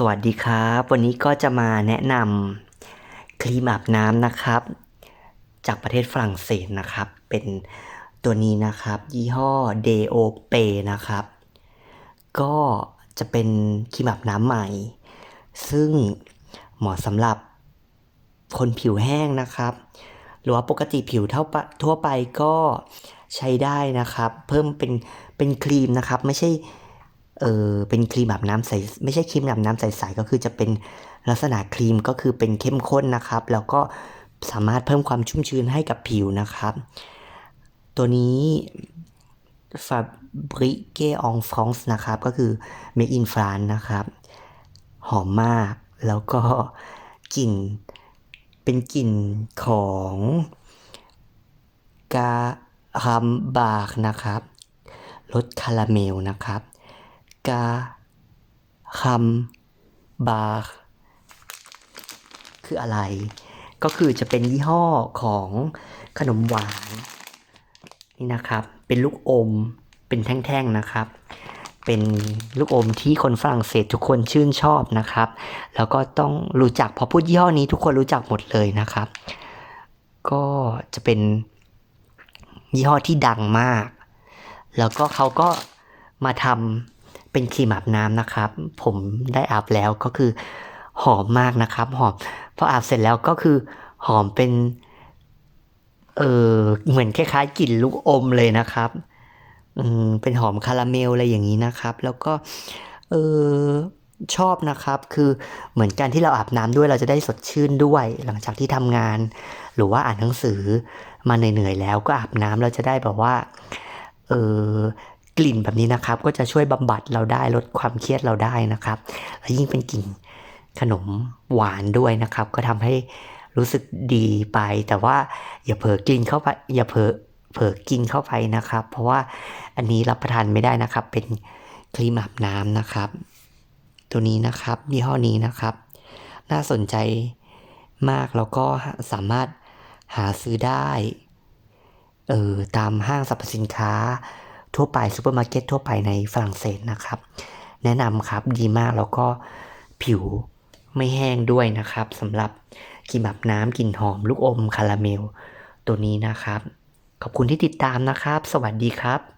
สวัสดีครับ วันนี้ก็จะมาแนะนำครีมอาบน้ำนะครับ จากประเทศฝรั่งเศสนะครับ เป็นตัวนี้นะครับ ยี่ห้อ Deo p a y นะครับ ก็จะเป็นครีมอาบน้ำใหม่ ซึ่งเหมาะสำหรับคนผิวแห้งนะครับ หรือว่าปกติผิวเท่าทั่วไปก็ใช้ได้นะครับ เพิ่มเป็นเป็นครีมนะครับ ไม่ใช่ เออเป็นครีมอาบน้ำใสไม่ใช่ครีมอาบน้ำใสๆก็คือจะเป็นลักษณะครีมก็คือเป็นเข้มข้นนะครับ แล้วก็สามารถเพิ่มความชุ่มชื้นให้กับผิวนะครับ ตัวนี้ Fabrique en France นะครับก็คือ Made in France นะครับ หอมมากแล้วก็กลิ่นเป็นกลิ่นของกาคัมบากนะครับรสคาราเมลนะครับ กาคัมบาร์คืออะไร ก็คือจะเป็นยี่ห้อของขนมหวาน นี่นะครับ เป็นลูกอม เป็นแท่งๆนะครับ เป็นลูกอมที่คนฝรั่งเศสทุกคนชื่นชอบนะครับ แล้วก็ต้องรู้จักพอพูดยี่ห้อนี้ทุกคนรู้จักหมดเลยนะครับ ก็จะเป็นยี่ห้อที่ดังมาก แล้วก็เขาก็มาทำ เป็นครีมอาบน้ำนะครับ ผมได้อาบแล้วก็คือหอมมากนะครับ หอมพออาบเสร็จแล้วก็คือหอมเป็น เออเหมือนคล้ายๆกลิ่นลูกอมเลยนะครับอืมเป็นหอมคาราเมลอะไรอย่างนี้นะครับ แล้วก็เออชอบนะครับ คือเหมือนกันที่เราอาบน้ำด้วยเราจะได้สดชื่นด้วย หลังจากที่ทำงาน หรือว่าอ่านหนังสือมาเหนื่อยๆแล้วก็อาบน้ำเราจะได้แบบว่าเออ กลิ่นแบบนี้นะครับ ก็จะช่วยบำบัดเราได้ลดความเครียดเราได้นะครับและยิ่งเป็นกลิ่นขนมหวานด้วยนะครับ ก็ทำให้รู้สึกดีไป แต่ว่าอย่าเผลอกินเข้าไปอย่าเผลอเผลอกินเข้าไปนะครับ เพราะว่าอันนี้รับประทานไม่ได้นะครับ เป็นครีมอาบน้ำนะครับ ตัวนี้นะครับยี่ห้อนี้นะครับ น่าสนใจมากแล้วก็สามารถหาซื้อได้เออตามห้างสรรพสินค้า ทั่วไปซูเปอร์มาร์เก็ตทั่วไปในฝรั่งเศสนะครับ แนะนำครับดีมากแล้วก็ผิวไม่แห้งด้วยนะครับสำหรับกิมมับน้ำกลิ่นหอม ลูกอมคาราเมล ตัวนี้นะครับ ขอบคุณที่ติดตามนะครับ สวัสดีครับ